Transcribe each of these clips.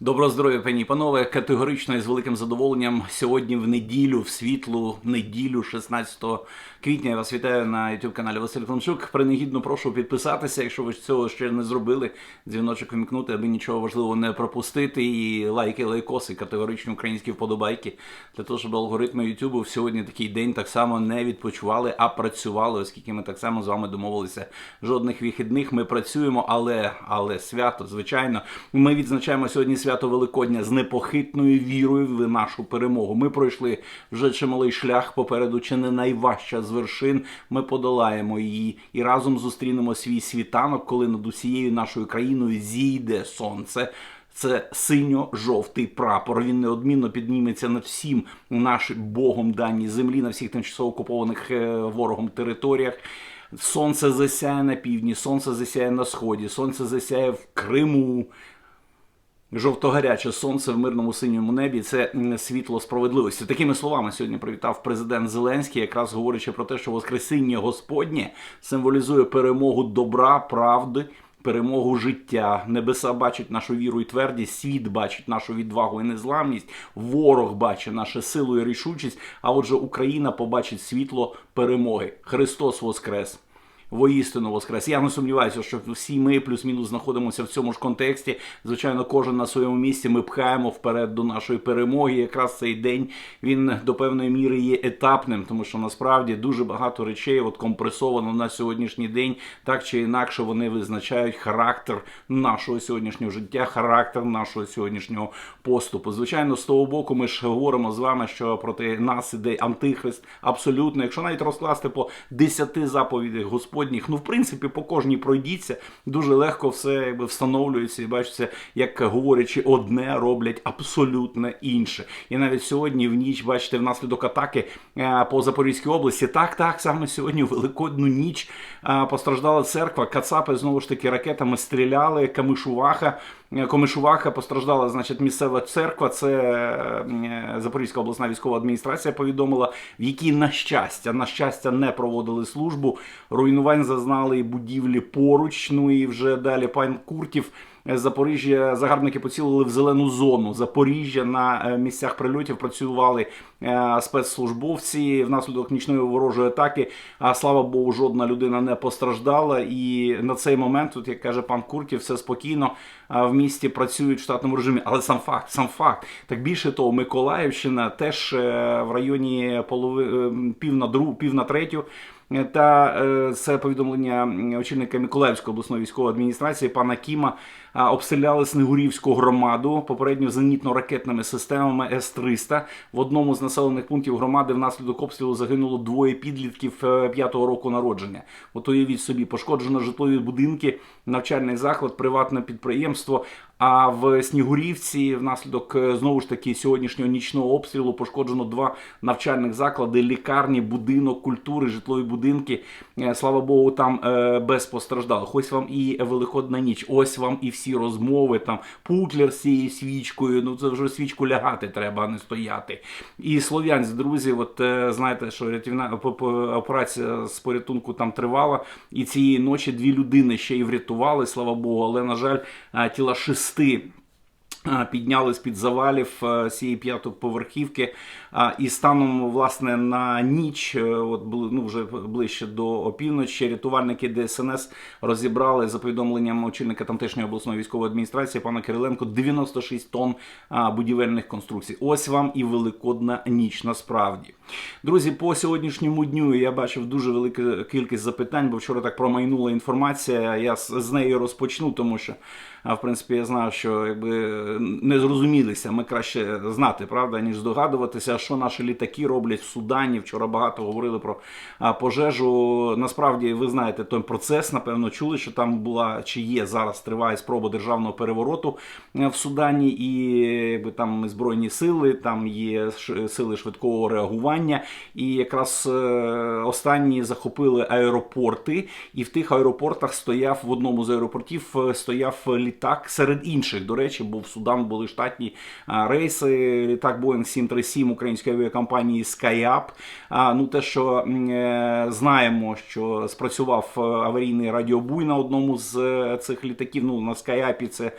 Доброго здоров'я, пані і панове! Категорично і з великим задоволенням сьогодні в неділю, в світлу неділю, 16 квітня. Я вас вітаю на youtube каналі Василь Франчук. Принагідно прошу підписатися, якщо ви цього ще не зробили. Дзвіночок вмікнути, аби нічого важливого не пропустити. І лайки, лайкоси, категоричні українські вподобайки для того, щоб алгоритми Ютубу в сьогодні такий день так само не відпочивали, а працювали, оскільки ми так само з вами домовилися. Жодних вихідних ми працюємо, але але свято, звичайно, ми відзначаємо сьогодні свято Великодня з непохитною вірою в нашу перемогу. Ми пройшли вже чималий шлях попереду, чи не найважча з вершин. Ми подолаємо її і разом зустрінемо свій світанок, коли над усією нашою країною зійде сонце. Це синьо-жовтий прапор. Він неодмінно підніметься над всім нашим Богом даній землі, на всіх тимчасово окупованих е, ворогом територіях. Сонце засяє на півдні, сонце засяє на сході, сонце засяє в Криму. Жовто-гаряче сонце в мирному синьому небі це світло справедливості. Такими словами сьогодні привітав президент Зеленський, якраз говорячи про те, що Воскресіння Господнє символізує перемогу добра, правди. Перемогу життя, небеса бачать нашу віру і твердість, світ бачить нашу відвагу і незламність, ворог бачить нашу силу і рішучість. А отже, Україна побачить світло перемоги. Христос Воскрес! Воістину Воскрес. Я не сумніваюся, що всі ми плюс-мінус знаходимося в цьому ж контексті. Звичайно, кожен на своєму місці ми пхаємо вперед до нашої перемоги. Якраз цей день він до певної міри є етапним, тому що насправді дуже багато речей от компресовано на сьогоднішній день, так чи інакше вони визначають характер нашого сьогоднішнього життя, характер нашого сьогоднішнього поступу. Звичайно, з того боку, ми ж говоримо з вами, що проти нас іде антихрист. Абсолютно, якщо навіть розкласти по 10 заповідях Господніх, ну в принципі по кожній пройдіться, дуже легко все якби встановлюється і бачиться, як говорячи одне, роблять абсолютно інше. І навіть сьогодні в ніч, бачите, внаслідок атаки е, по Запорізькій області, так, так, саме сьогодні, в великодну ніч е, постраждала церква. Кацапи знову ж таки ракетами стріляли, Камишуваха. Комишуваха постраждала, значить, місцева церква. Це е, Запорізька обласна військова адміністрація повідомила, в якій на щастя, на щастя, не проводили службу. Руйнувань зазнали і будівлі поруч. Ну і вже далі пан Куртів. Запоріжжя загарбники поцілили в зелену зону. Запоріжжя на е, місцях прильотів працювали е, спецслужбовці внаслідок нічної ворожої атаки. А слава Богу, жодна людина не постраждала. І на цей момент, тут як каже пан Куртів, все спокійно в місті працюють в штатному режимі. Але сам факт, сам факт. Так більше того, Миколаївщина теж е, в районі полови е, пів на другу, пів на третю. Та е, це повідомлення очільника Миколаївської обласної військової адміністрації пана Кіма обстріляли Снегурівську громаду попередньо зенітно-ракетними системами С-300. В одному з населених пунктів громади внаслідок обстрілу загинуло двоє підлітків е, п'ятого року народження. От уявіть собі, пошкоджено житлові будинки, навчальний заклад, приватне підприємство. А в Снігурівці внаслідок е, знову ж таки сьогоднішнього нічного обстрілу пошкоджено два навчальних заклади, лікарні, будинок культури, житлові будинки. Е, Слава Богу, там е, без постраждалих. Ось вам і Великодна ніч, ось вам і всі розмови. Там Путлер з цією свічкою. Ну це вже свічку лягати треба, а не стояти. І Слов'янськ, друзі, от знаєте, що рятівна операція з порятунку там тривала. І цієї ночі дві людини ще й врятували, слава Богу, але на жаль, тіла шести. А, Підняли з-під завалів е, цієї п'ятоповерхівки, і станом власне на ніч, е, от ну вже ближче до опівночі, рятувальники ДСНС розібрали за повідомленням очільника тамтешньої обласної військової адміністрації пана Кириленко 96 тонн будівельних конструкцій. Ось вам і великодна ніч. Насправді, друзі, по сьогоднішньому дню я бачив дуже велику кількість запитань, бо вчора так промайнула інформація. Я з з неї розпочну, тому що в принципі я знав, що якби не зрозумілися. Ми краще знати, правда, ніж здогадуватися, що наші літаки роблять в Судані. Вчора багато говорили про пожежу. Насправді, ви знаєте, той процес, напевно, чули, що там була чи є зараз триває спроба державного перевороту е, в Судані, і якби там збройні сили, там є сили швидкого реагування. і якраз е, останні захопили аеропорти, і в тих аеропортах стояв в одному з аеропортів е, стояв літак серед інших. До речі, бо в Судан були штатні рейси. Літак Boeing 737 української авіакомпанії SkyUp. Ну те, що е, знаємо, що спрацював е, аварійний радіобуй на одному з е, цих літаків. Ну на SkyUp це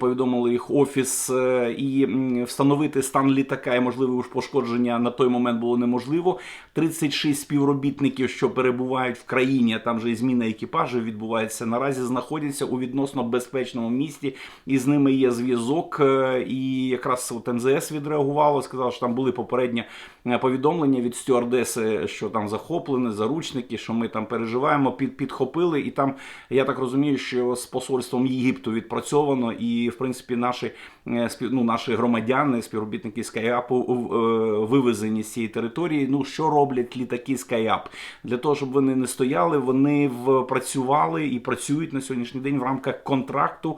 повідомили їх офіс, і встановити стан літака і можливе пошкодження на той момент було неможливо. 36 співробітників, що перебувають в країні, там же і зміна екіпажу відбувається. Наразі знаходяться у відносно безпечному місті, і з ними є зв'язок. е, І якраз от МЗС відреагувало, сказав, що там були попередні е, повідомлення від стюардеси, що там захоплені, заручники, що ми там переживаємо, під, підхопили. І там я так розумію, що з посольством Єгипту відпрацьовано, і в принципі наші е, ну, наші громадяни, співробітники Скайапу вивезені з цієї території. Ну що роблять літаки Skyap? Для того, щоб вони не стояли, вони працювали і працюють на сьогоднішній день в рамках контракту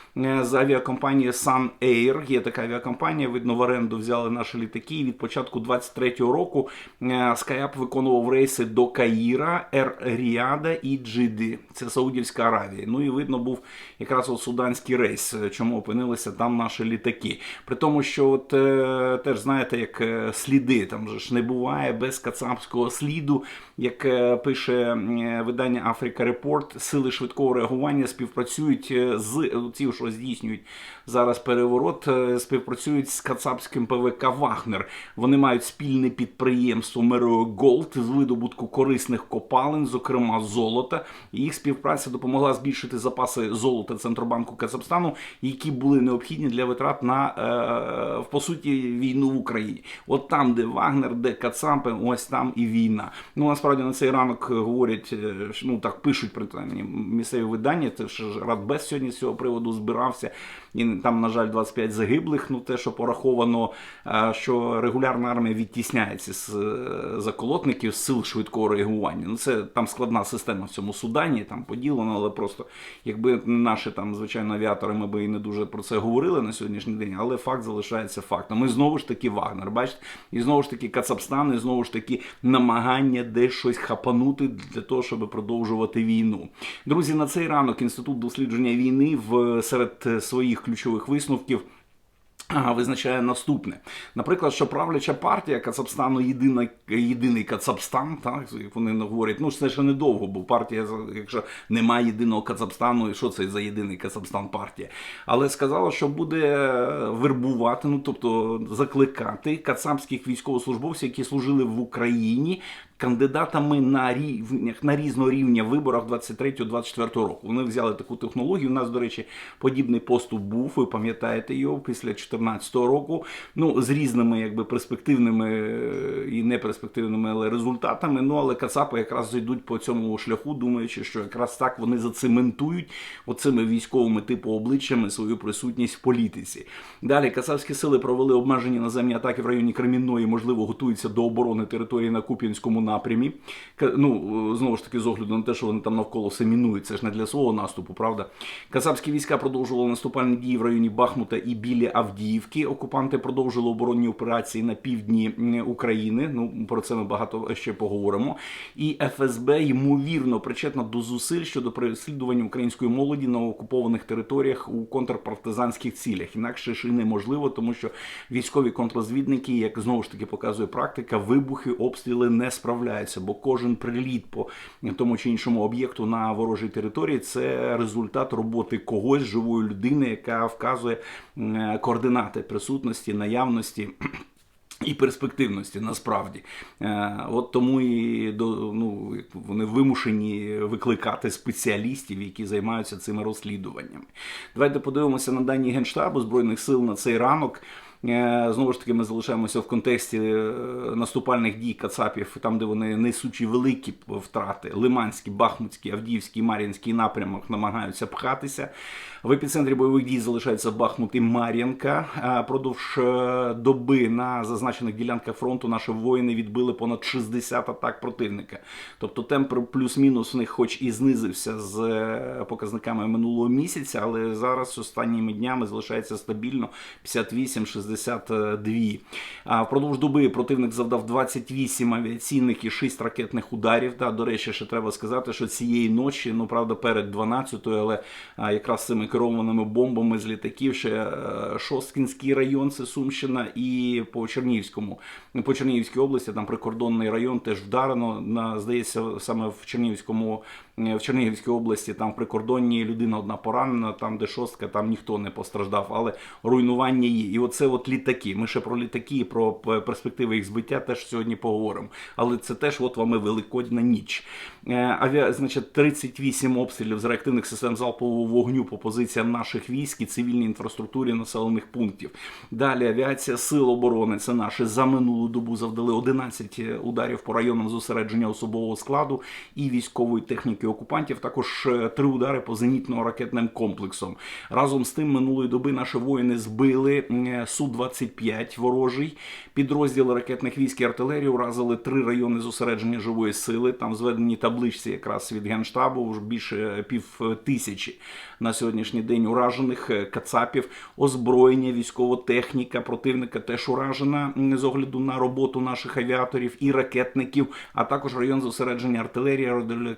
з авіакомпанією Sun Air. Є така авіакомпанія, видно, в оренду взяли наші літаки. І від початку 23-го року е, Skyap виконував рейси до Каїра, Ер Ріада і Джиди. Це Саудівська Аравія. Ну і видно був якраз от суданський рейс, е, чому опинилися там наші літаки. При тому, що от е, теж знаєте, як е, сліди там же ж не буває без кацапського сліду, як е, пише е, видання Африка Репорт, сили швидкого реагування співпрацюють е, з е, ці, що здійснюють зараз переворот, е, співпрацюють з кацапським ПВК Вагнер. Вони мають спільне підприємство Меро Голд з видобутку корисних копалин, зокрема золота. Їх співпраця допомогла збільшити запаси золота Центробанку Казахстану, які були необхідні для витрат на е, по суті війну в Україні. От там, де Вагнер, де Кацапи, ось там і війна. Ну насправді на цей ранок говорять, е, ну так пишуть принаймні місцеві видання. Це ж Радбез сьогодні з цього приводу збирався. І там, на жаль, 25 загиблих. Ну те, що пораховано, е, що регулярна армія відтісняється з е, заколотників з сил швидкого реагування. Ну це там складна система в цьому Судані, там поділено, але просто якби не наші там звичайно авіатори, ми би і не дуже про це говорили на сьогоднішній день, але факт залишається фактом. Ми знову ж таки Вагнер, бачите, і знову ж таки Кацапстан, і знову ж таки намагання десь щось хапанути для того, щоб продовжувати війну. Друзі, на цей ранок інститут дослідження війни в серед своїх ключових висновків. Визначає наступне, наприклад, що правляча партія Кацапстану єдина єдиний Кацапстан, так як вони говорять, ну це ще недовго, бо партія, якщо немає єдиного Кацапстану, і що це за єдиний Кацапстан партія? Але сказала, що буде вербувати, ну тобто закликати кацапських військовослужбовців, які служили в Україні. Кандидатами на рівнях на різного рівня виборах 23-24 року. Вони взяли таку технологію. У нас, до речі, подібний поступ був. Ви пам'ятаєте його після 2014 року. Ну з різними, якби перспективними е, і неперспективними але результатами. Ну але Кацапи якраз йдуть по цьому шляху, думаючи, що якраз так вони зацементують оцими військовими типу обличчями свою присутність в політиці. Далі Кацапські сили провели обмежені наземні атаки в районі Кремінної, можливо, готуються до оборони території на Куп'янському напрямі. Ну, знову ж таки, з огляду на те, що вони там навколо все мінують, це ж не для свого наступу, правда. Кацапські війська продовжували наступальні дії в районі Бахмута і біля Авдіївки. Окупанти продовжили оборонні операції на півдні України. Ну, про це ми багато ще поговоримо. І ФСБ ймовірно причетна до зусиль щодо переслідування української молоді на окупованих територіях у контрпартизанських цілях. Інакше ж і неможливо, тому що військові контрозвідники, як знову ж таки показує практика, вибухи, обстріли не справляються, бо кожен приліт по тому чи іншому об'єкту на ворожій території це результат роботи когось живої людини, яка вказує координати присутності, наявності. І перспективності насправді, Е, от тому і до ну вони вимушені викликати спеціалістів, які займаються цими розслідуваннями. Давайте подивимося на дані генштабу збройних сил на цей ранок. Е, Знову ж таки, ми залишаємося в контексті е, наступальних дій Кацапів, там, де вони несучі великі втрати. Лиманський, Бахмутський, Авдіївський, Мар'їнський напрямок намагаються пхатися. В епіцентрі бойових дій залишаються Бахмут і Мар'їнка. Е, Продовж доби на зазначених ділянках фронту наші воїни відбили понад 60 атак противника. Тобто темп плюс-мінус в них, хоч і знизився з показниками минулого місяця, але зараз останніми днями залишається стабільно 58-60 62. А впродовж доби противник завдав 28 авіаційних і 6 ракетних ударів. Та, до речі, ще треба сказати, що цієї ночі, ну правда, перед 12-ю, але якраз цими керованими бомбами з літаків ще е, Шосткінський район, це Сумщина, і по Чернігівському, по Чернігівській області, там прикордонний район теж вдарено. На здається, саме в Чернігівському. е, В Чернігівській області там в прикордонні людина одна поранена, там де шостка, там ніхто не постраждав, але руйнування є. І оце от літаки. Ми ще про літаки, про перспективи їх збиття теж сьогодні поговоримо. Але це теж от вам і великодня ніч. Е, Авіа, значить, 38 обстрілів з реактивних систем залпового вогню по позиціям наших військ і цивільній інфраструктурі населених пунктів. Далі авіація сил оборони. Це наші за минулу добу завдали 11 ударів по районам зосередження особового складу і військової техніки окупантів. Також е, три удари по зенітно-ракетним комплексам. Разом з тим минулої доби наші воїни збили су 25 ворожий підрозділ ракетних військ і артилерії. Уразили три райони зосередження живої сили. Там зведені табличці якраз від генштабу вже більше пів тисячі на сьогоднішній день уражених е, кацапів, озброєння, військова техніка противника теж уражена з огляду на роботу наших авіаторів і ракетників, а також район зосередження артилерії,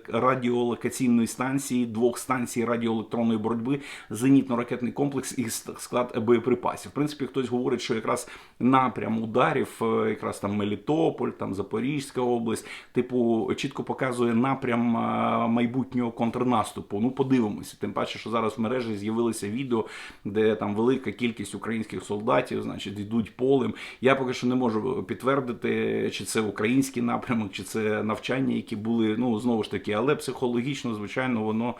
радіолокаційної станції, двох станцій радіоелектронної боротьби, зенітно-ракетний комплекс і склад боєприпасів. В принципі, хтось говорить, що якраз напрям ударів, якраз там Мелітополь, там Запорізька область, типу, чітко показує напрям е, майбутнього контрнаступу. Ну, подивимося. Тим паче, що зараз в мережі з'явилися відео, де там велика кількість українських солдатів, значить, йдуть полем. Я поки що не можу підтвердити, чи це український напрямок, чи це навчання, які були, ну знову ж таки, але психологічно, звичайно, воно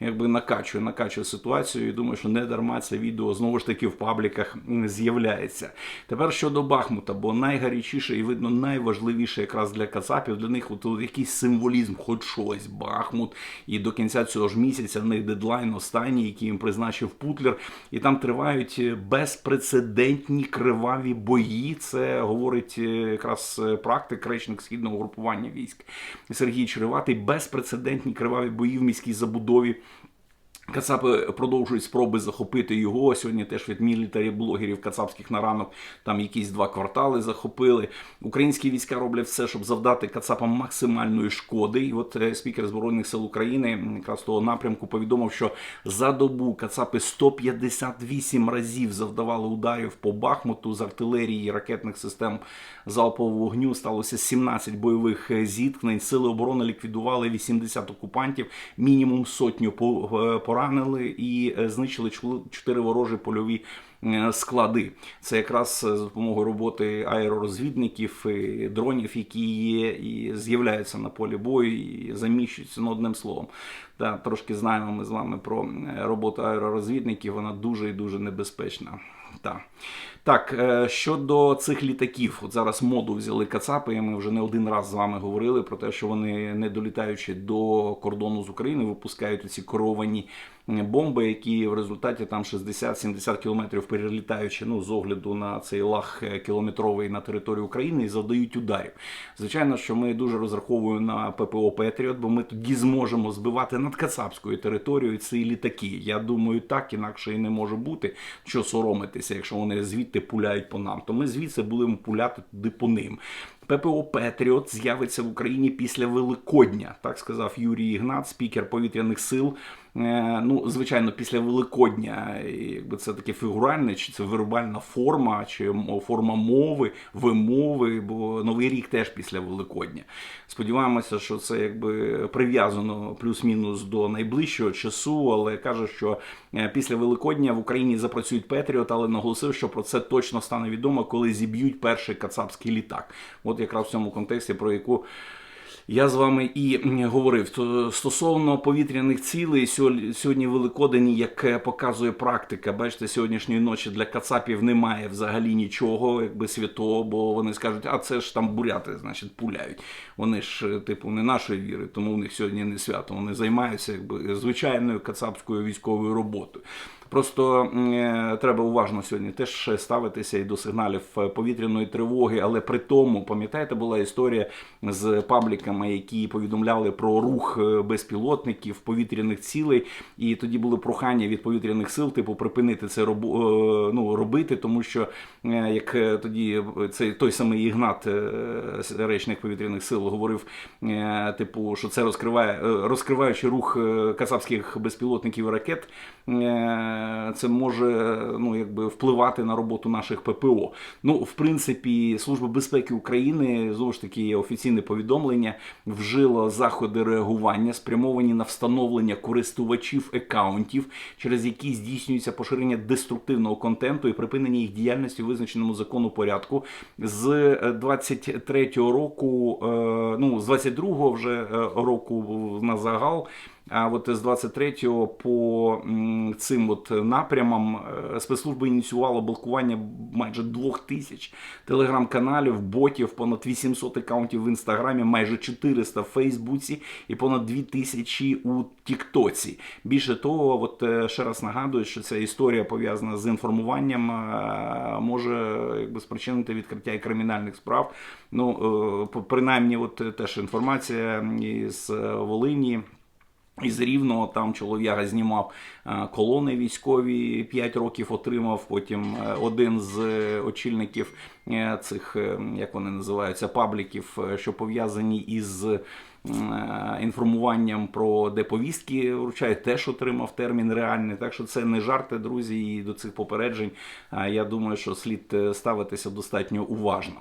якби накачує, накачує ситуацію. І думаю, що не дарма це відео знову ж таки в пабліках м, з'являється. Тепер щодо Бахмута, бо найгарячіше і видно найважливіше якраз для кацапів, для них от, якийсь символізм, хоч щось, Бахмут. І до кінця цього ж місяця в них дедлайн останній, який їм призначив Путлер. І там тривають е, безпрецедентні криваві бої. Це говорить е, якраз е, практик, речник східного групування військ Сергій Череватий. Безпрецедентні криваві бої в міській забудові. Кацапи продовжують спроби захопити його. Сьогодні теж від мілітарі блогерів кацапських на ранок там якісь два квартали захопили. Українські війська роблять все, щоб завдати кацапам максимальної шкоди. І от е, спікер збройних сил України якраз того напрямку повідомив, що за добу кацапи 158 разів завдавали ударів по Бахмуту з артилерії ракетних систем залпового вогню. Сталося 17 бойових е, зіткнень. Сили оборони ліквідували 80 окупантів, мінімум сотню по- е, поранили і е, знищили чотири ворожі польові е, склади. Це якраз з за допомогою роботи аеророзвідників, і дронів, які є, і з'являються на полі бою і заміщуються ну, одним словом. Та, трошки знаємо ми з вами про е, роботу аеророзвідників, вона дуже і дуже небезпечна. Так. Так, е, щодо цих літаків, от зараз моду взяли Кацапи, і ми вже не один раз з вами говорили про те, що вони, не долітаючи до кордону з України, випускають ці керовані бомби, які в результаті там 60-70 кілометрів перелітаючи, ну з огляду на цей лаг е, кілометровий на територію України і завдають ударів. Звичайно, що ми дуже розраховуємо на ППО Петріот, бо ми тоді зможемо збивати над Кацапською територією ці літаки. Я думаю, так інакше і не може бути. Що соромитися, якщо вони звідти пуляють по нам, то ми звідси будемо пуляти туди по ним. ППО Петріот з'явиться в Україні після Великодня, так сказав Юрій Ігнат, спікер повітряних сил. Е, Ну, звичайно, після Великодня, якби це таке фігуральне, чи це вербальна форма, чи форма мови, вимови, бо новий рік теж після Великодня. Сподіваємося, що це якби прив'язано плюс-мінус до найближчого часу, але каже, що е, після Великодня в Україні запрацюють Петріот, але наголосив, що про це точно стане відомо, коли зіб'ють перший кацапський літак. От якраз в цьому контексті, про яку я з вами і говорив То стосовно повітряних цілей. сьо- Сьогодні Великодень, як е, показує практика, бачите, сьогоднішньої ночі для кацапів немає взагалі нічого, якби святого, бо вони скажуть, а це ж там буряти, значить, пуляють. Вони ж, е, типу, не нашої віри, тому у них сьогодні не свято. Вони займаються якби звичайною кацапською військовою роботою. Просто е, треба уважно сьогодні теж ставитися і до сигналів е, повітряної тривоги. Але при тому, пам'ятаєте, була історія з пабліками, які повідомляли про рух е, безпілотників повітряних цілей, і тоді були прохання від повітряних сил, типу, припинити це ну, робити, тому що як тоді цей той самий Ігнат, речник повітряних сил, говорив, типу, що це розкриває розкриваючи рух кацапських безпілотників і ракет, це може ну, якби впливати на роботу наших ППО. Ну, в принципі, Служба безпеки України знову ж таки є офіційне повідомлення, вжило заходи реагування, спрямовані на встановлення користувачів аккаунтів, через які здійснюється поширення деструктивного контенту і припинення їх діяльності у визначеному закону порядку. З 23-го року, е, ну з 22-го вже е, року на загал. А от з 23 по цим от напрямам е, спецслужби ініціювали блокування майже двох тисяч телеграм-каналів, ботів, понад 800 аккаунтів в інстаграмі, майже 400 в Фейсбуці і понад 2000 у Тіктоці. Більше того, от е, ще раз нагадую, що ця історія пов'язана з інформуванням е, може якби спричинити відкриття і кримінальних справ. Ну принаймні, от теж інформація е, Волині. Із Рівного там чолов'яга знімав е, колони військові, 5 років отримав. Потім е, один з е, очільників цих, як вони називаються, пабліків, що пов'язані із інформуванням про де повістки вручають, теж отримав термін реальний. Так що це не жарти, друзі, і до цих попереджень е, я думаю, що слід е, ставитися достатньо уважно.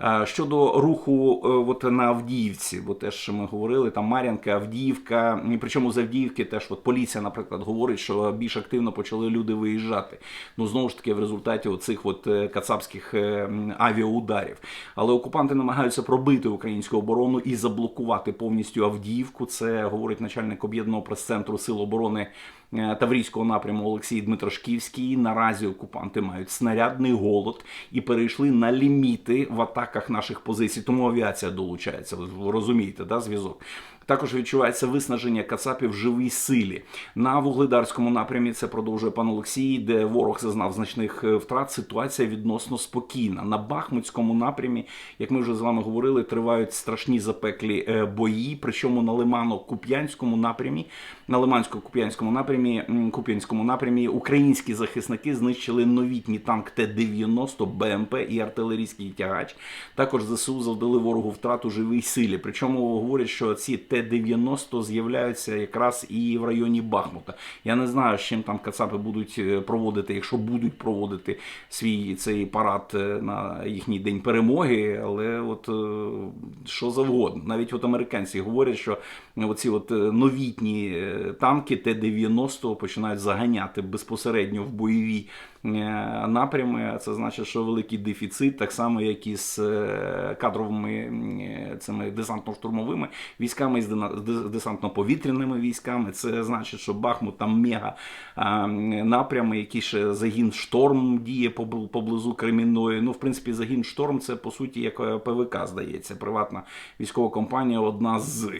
Е, Щодо руху е, от на Авдіївці, бо теж ми говорили, там Мар'янка, Авдіївка, причому з Авдіївки теж от поліція, наприклад, говорить, що більш активно почали люди виїжджати. Ну знову ж таки, в результаті оцих е, кацапських е, авіаударів. Але окупанти намагаються пробити українську оборону і заблокувати повністю Авдіївку. Це говорить начальник об'єднаного прес-центру Сил оборони. е, Таврійського напряму Олексій Дмитрошківський. Наразі окупанти мають снарядний голод і перейшли на ліміти в атаках наших позицій. Тому авіація долучається. Ви розумієте, да, зв'язок. Також відчувається виснаження Кацапів в живій силі. На вугледарському напрямі це продовжує пан Олексій, де ворог зазнав значних е, втрат. Ситуація відносно спокійна. На Бахмутському напрямі, як ми вже з вами говорили, тривають страшні запеклі е, бої. Причому на Лимано-Куп'янському напрямі, на Лимансько-Куп'янському напрямі, Куп'янському напрямі українські захисники знищили новітній танк Т-90, БМП і артилерійський тягач. Також ЗСУ завдали ворогу втрату живій силі. Причому говорять, що ці Т-90 з'являються якраз і в районі Бахмута. Я не знаю, з чим там Кацапи будуть е, проводити, якщо будуть проводити свій цей парад е, на їхній день перемоги, але от е, що завгодно. Навіть от американці говорять, що оці от е, новітні е, танки Т-90 починають заганяти безпосередньо в бойові е, напрями. Це значить, що великий дефіцит, так само як і з кадровими цими десантно-штурмовими військами, з десантно-повітряними військами. Це значить, що Бахмут там мега напрями, які ще загін шторм діє поблизу Кремінної. Ну, в принципі, загін шторм це по суті як ПВК, здається, приватна військова компанія, одна з.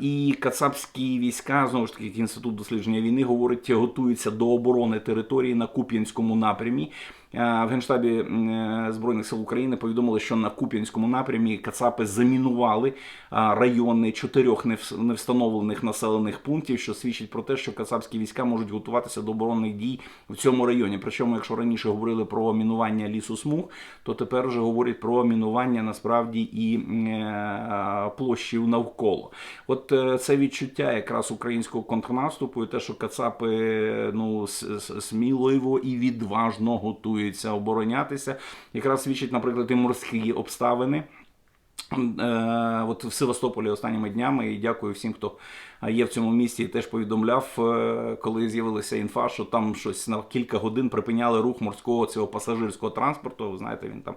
І кацапські війська, знову ж таки, як інститут дослідження війни говорить, готуються до оборони території на Куп'янському напрямі. А, В Генштабі е, Збройних сил України повідомили, що на Куп'янському напрямі Кацапи замінували райони чотирьох невс- невстановлених населених пунктів, що свідчить про те, що кацапські війська можуть готуватися до оборонних дій в цьому районі. Причому, якщо раніше говорили про мінування лісу смуг, то тепер вже говорять про мінування насправді і е, площів навколо. От е, це відчуття якраз українського контрнаступу, і те, що Кацапи е, ну сміливо і відважно готуються оборонятися, якраз свідчить, наприклад, і морські обставини. Е, От в Севастополі останніми днями і дякую всім, хто є в цьому місті. Теж повідомляв, е, коли з'явилася інфа, що там щось на кілька годин припиняли рух морського цього пасажирського транспорту. Ви знаєте, він там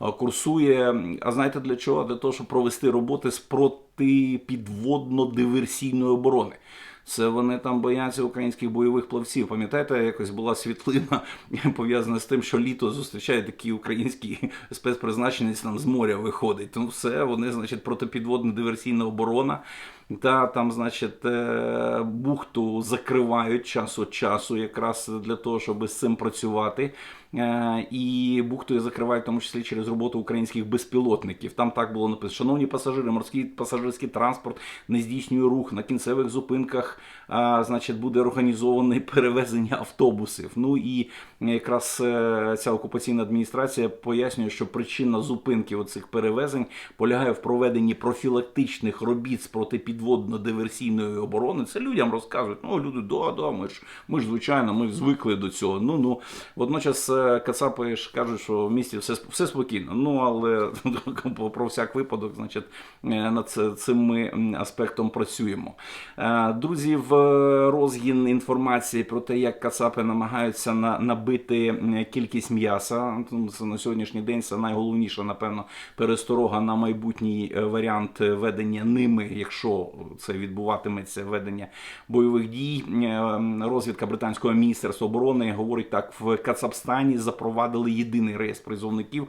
е, курсує. А знаєте для чого? Для того, щоб провести роботи з протипідводно-диверсійної оборони. Це вони там бояться українських бойових плавців. Пам'ятаєте, якось була світлина пов'язана з тим, що літо зустрічає такий український спецпризначенець там з моря виходить. Ну все, вони, значить, протипідводна диверсійна оборона. Та там, значить, е, бухту закривають час від часу, якраз для того, щоб з цим працювати. Е, І бухту закривають в тому числі через роботу українських безпілотників. Там так було написано: шановні пасажири, морський пасажирський транспорт не здійснює рух на кінцевих зупинках. а, Значить, буде організоване перевезення автобусів. Ну і якраз е, ця окупаційна адміністрація пояснює, що причина зупинки оцих перевезень полягає в проведенні профілактичних робіт з протипідводно-диверсійної оборони. Це людям розказують. Ну, люди, да, да, ми ж ми ж звичайно, ми звикли до цього. Ну ну водночас е, Кацапи ж кажуть, що в місті все все спокійно. Ну але про всяк випадок, значить, е, над цим ми аспектом працюємо. Е, Друзі, в розгін інформації про те, як Кацапи намагаються набити кількість м'яса. Ну, на сьогоднішній день це найголовніша, напевно, пересторога на майбутній е, варіант ведення ними, якщо це відбуватиметься ведення бойових дій. Розвідка британського міністерства оборони говорить так: в Кацапстані запровадили єдиний реєстр призовників.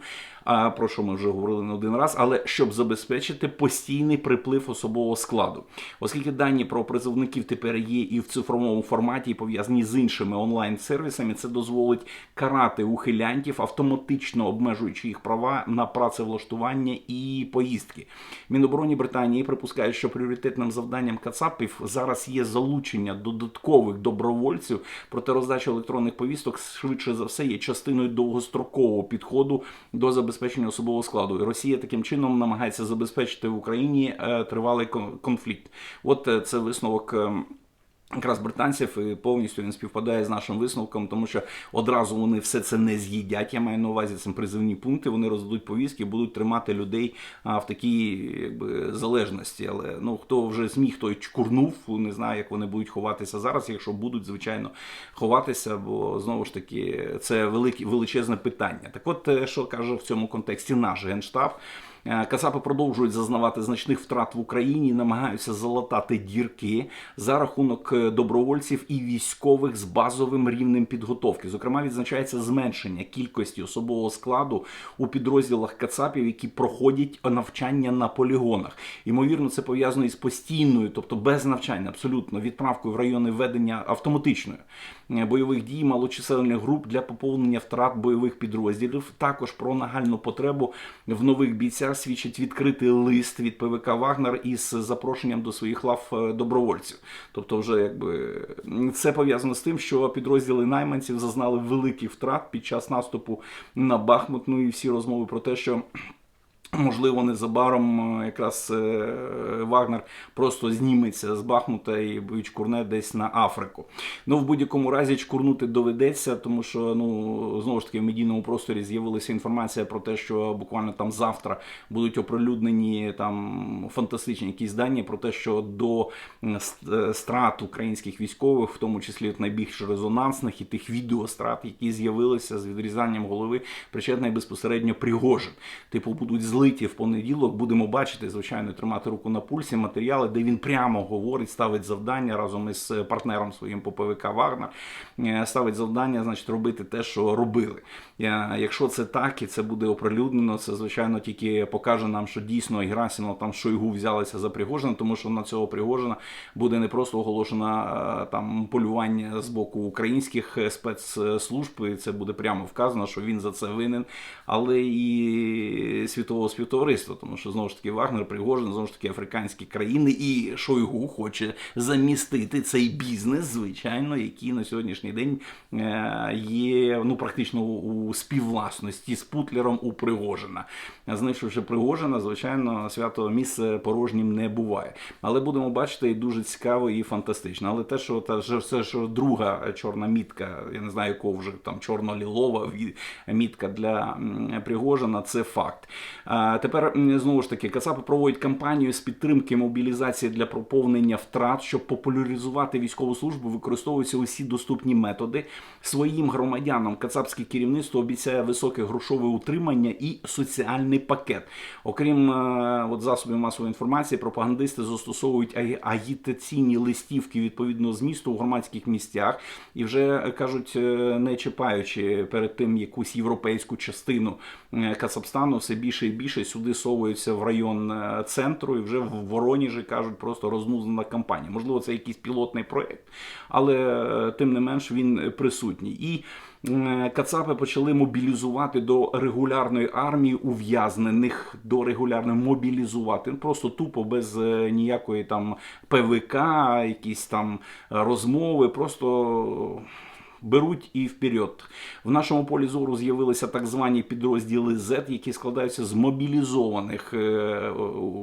Про що ми вже говорили не один раз, але щоб забезпечити постійний приплив особового складу, оскільки дані про призовників тепер є і в цифровому форматі, і пов'язані з іншими онлайн-сервісами, це дозволить карати ухилянтів, автоматично обмежуючи їх права на працевлаштування і поїздки. Мінобороні Британії припускає, що пріоритетним завданням Кацапів зараз є залучення додаткових добровольців, проте роздача електронних повісток швидше за все є частиною довгострокового підходу до забезпечення особового складу. І Росія таким чином намагається забезпечити в Україні е, тривалий кон- конфлікт. От е, це висновок. Якраз британців і повністю він співпадає з нашим висновком, тому що одразу вони все це не з'їдять. Я маю на увазі це призивні пункти. Вони роздадуть повістки, будуть тримати людей а, в такій якби залежності. Але ну хто вже зміг, той чкурнув. Не знаю, як вони будуть ховатися зараз. Якщо будуть, звичайно, ховатися, бо знову ж таки це велике величезне питання. Так, от е, що каже в цьому контексті наш генштаб. Е, Кацапи продовжують зазнавати значних втрат в Україні, намагаються залатати дірки за рахунок е, добровольців і військових з базовим рівнем підготовки. Зокрема, відзначається зменшення кількості особового складу у підрозділах Кацапів, які проходять навчання на полігонах. Ймовірно, це пов'язано із постійною, тобто без навчання, абсолютно відправкою в райони ведення автоматичної е, бойових дій малочисельних груп для поповнення втрат бойових підрозділів. Також про нагальну потребу в нових бійцях свідчить відкритий лист від ПВК Вагнер із запрошенням до своїх лав е, добровольців. Тобто, вже якби це пов'язано з тим, що підрозділи найманців зазнали великих втрат під час наступу на Бахмут. Ну і всі розмови про те, що. Можливо, незабаром е, якраз е, Вагнер просто зніметься з Бахмута і чкурне десь на Африку. Ну, в будь-якому разі чкурнути доведеться, тому що ну знову ж таки в медійному просторі з'явилася інформація про те, що буквально там завтра будуть оприлюднені там фантастичні якісь дані про те, що до е, страт українських військових, в тому числі найбільш резонансних і тих відеострат, які з'явилися з відрізанням голови, причетний безпосередньо Пригожин. Типу, будуть злиті в понеділок. Будемо бачити, звичайно, тримати руку на пульсі матеріали, де він прямо говорить, ставить завдання разом із е, партнером своїм по Вагнер, е, ставить завдання, значить, робити те, що робили. Е, Якщо це так і це буде оприлюднено, це звичайно тільки покаже нам, що дійсно Герасимов там Шойгу взялися за Пригожина, тому що на цього Пригожина буде не просто оголошено там полювання з боку українських спецслужб, і це буде прямо вказано, що він за це винен, але і світового співтовариства, тому що знову ж таки Вагнер, Пригожин, знову ж таки африканські країни, і Шойгу хоче замістити цей бізнес, звичайно, який на сьогоднішній день е, є ну практично у співвласності з Путлером у Пригожина. Знищивши Пригожина, звичайно, свято місце порожнім не буває. Але будемо бачити і дуже цікаво і фантастично. Але те, що та все, що друга чорна мітка, я не знаю, якого вже там чорно-лілова мітка для Пригожина, це факт. Тепер знову ж таки Кацапи проводять кампанію з підтримки мобілізації для проповнення втрат, щоб популяризувати військову службу, використовуються усі доступні методи. Своїм громадянам кацапське керівництво обіцяє високе грошове утримання і соціальний пакет. Окрім е, от засобів масової інформації, пропагандисти застосовують агі- агітаційні листівки відповідного змісту у громадських місцях і вже кажуть, е, не чіпаючи перед тим якусь європейську частину е, Кацапстану, все більше і більше сюди совуються в район е, центру, і вже в Вороніжі кажуть просто рознузена кампанія. Можливо, це якийсь пілотний проєкт, але е, тим не менш він присутній. І е, Кацапи почали мобілізувати до регулярної армії ув'язнених, до регулярної мобілізувати. Ну, Просто тупо без ніякої там ПВК, якісь там розмови, просто беруть і вперед. В нашому полі зору з'явилися так звані підрозділи Z, які складаються з мобілізованих е,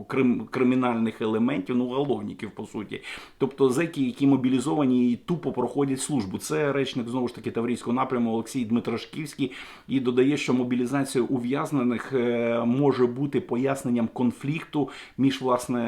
крим, кримінальних елементів, ну уголовників, по суті. Тобто зеки, які мобілізовані і тупо проходять службу. Це речник знову ж таки Таврійського напряму Олексій Дмитрашківський і додає, що мобілізація ув'язнених е, може бути поясненням конфлікту між власне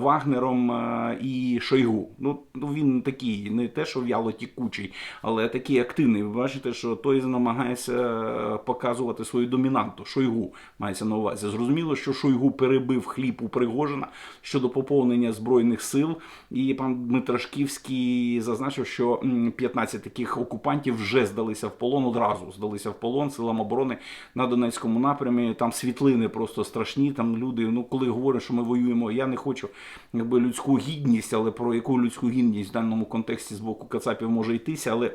Вагнером е, і Шойгу. Ну ну, він такий, не те, що в'яло тікучий, але такий активний. Ви бачите, що той намагається е, показувати свою домінанту. Шойгу мається на увазі. Зрозуміло, що Шойгу перебив хліб у Пригожина щодо поповнення збройних сил. І пан Дмитрашківський зазначив, що 15 таких окупантів вже здалися в полон одразу. Здалися в полон силам оборони на Донецькому напрямі. Там світлини просто страшні. Там люди, ну коли говорять, що ми воюємо, я не хочу якби людську гідність, але про яку людську гідність в даному контексті з боку Кацапів може йтися, але.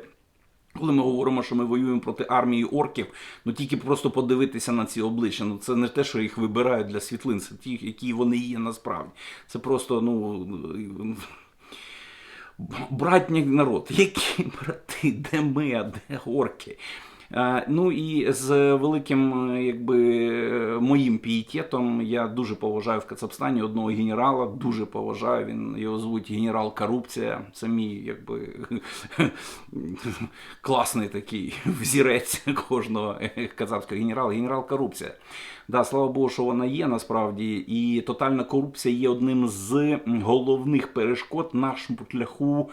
Коли ми говоримо, що ми воюємо проти армії орків, ну тільки просто подивитися на ці обличчя. Ну це не те, що їх вибирають для світлин, це ті, які вони є насправді. Це просто ну. Братній народ, які брати, де ми, а де орки? Е, Ну і з великим, е, якби моїм пієтетом я дуже поважаю в Кацапстані одного генерала, дуже поважаю. Він його звуть генерал Корупція. Це мій якби класний такий взірець кожного кацапського генерала. Генерал Корупція. Да, слава Богу, що вона є насправді, і тотальна корупція є одним з головних перешкод на шляху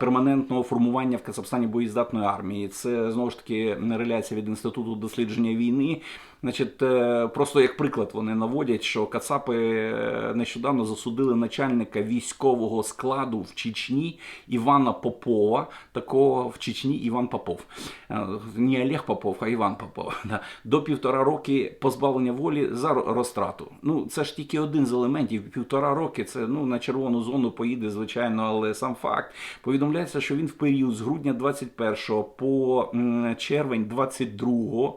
перманентного формування в Кацапстані боєздатної армії. Це знову ж таки реляція від інституту дослідження війни. Значить, е, просто як приклад вони наводять, що Кацапи е, нещодавно засудили начальника військового складу в Чечні Івана Попова. Такого в Чечні Іван Попов. Е, Не Олег Попов, а Іван Попов. Да. До півтора роки позбавлення волі за розтрату. Ну, це ж тільки один з елементів. Півтора роки це ну на червону зону поїде, звичайно, але сам факт повідомляється, що він в період з грудня 21 по червень 22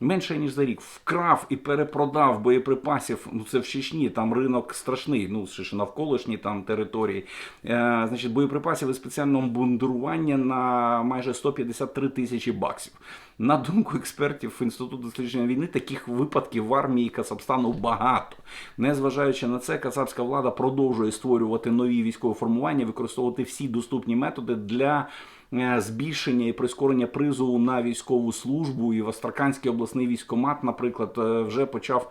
менше ніж за рік вкрав і перепродав боєприпасів. Ну це в Чечні, там ринок страшний. Ну ще ж навколишні там території. Е, значить, боєприпасів і спеціального бундурування на майже 153 тисячі баксів. На думку експертів Інституту дослідження війни, таких випадків в армії Касабстану багато. Незважаючи на це, кацапська влада продовжує створювати нові військові формування, використовувати всі доступні методи для е, збільшення і прискорення призову на військову службу. І в Астраханський обласний військомат, наприклад, е, вже почав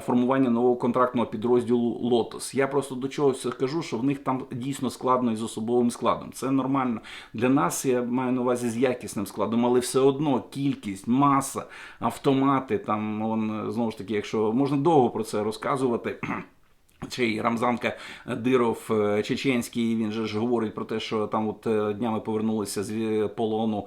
формування нового контрактного підрозділу Лотос. Я просто до чого це кажу, що в них там дійсно складно із особовим складом. Це нормально для нас. Я маю на увазі з якісним складом, але все одно кількість, маса, автомати. Там он знову ж таки, якщо можна довго про це розказувати. Чи Рамзанка Диров е, Чеченський, він же ж говорить про те, що там от е, днями повернулися з е, полону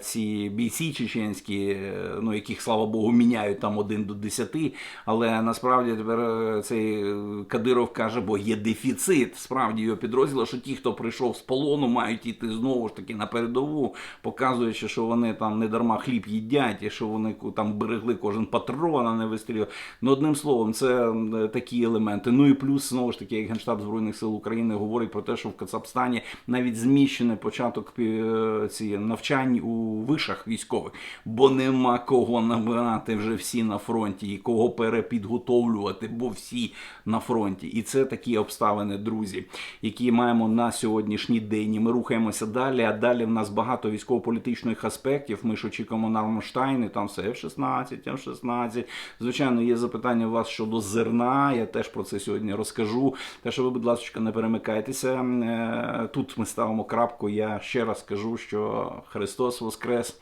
ці бійці чеченські, ну яких слава Богу міняють там один до десяти. Але насправді тепер цей Кадиров каже, бо є дефіцит справді його підрозділу, що ті, хто прийшов з полону, мають іти знову ж таки на передову, показуючи, що вони там не дарма хліб їдять, і що вони там берегли кожен патрон, а не вистрілювали. Ну одним словом, це такі елементи. Продовжувати. Ну і плюс знову ж таки, як генштаб збройних сил України говорить про те, що в Кацапстані навіть зміщений початок е, ці навчань у вишах військових, бо нема кого набирати вже всі на фронті і кого перепідготовлювати, бо всі на фронті. І це такі обставини, друзі, які маємо на сьогоднішній день. І ми рухаємося далі. А далі в нас багато військово-політичних аспектів. Ми ж очікуємо на Рамштайни, там все F-16, F-16. Звичайно, є запитання у вас щодо зерна. Я теж про це сьогодні розкажу. Те, що ви, будь ласка, не перемикайтеся. Е, Тут ми ставимо крапку. Я ще раз кажу, що Христос Воскрес.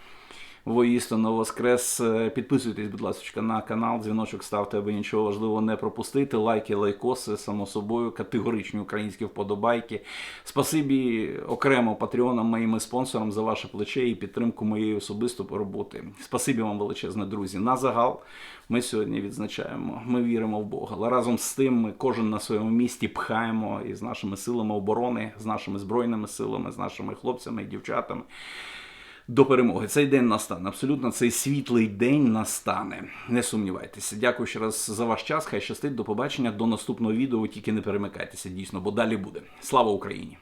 Воістину Воскрес. Е, Підписуйтесь, будь ласка, на канал, дзвіночок ставте, аби нічого важливого не пропустити. Лайки, лайкоси, само собою, категоричні українські вподобайки. Спасибі окремо патреонам, моїм спонсорам за ваше плече і підтримку моєї особистої роботи. Спасибі вам величезне, друзі. На загал ми сьогодні відзначаємо. Ми віримо в Бога. Але разом з тим ми кожен на своєму місці пхаємо і з нашими силами оборони, з нашими збройними силами, з нашими хлопцями і дівчатами до перемоги. Цей день настане. Абсолютно цей світлий день настане. Не сумнівайтеся. Дякую ще раз за ваш час. Хай щастить. До побачення. До наступного відео. Тільки не перемикайтеся дійсно, бо далі буде. Слава Україні!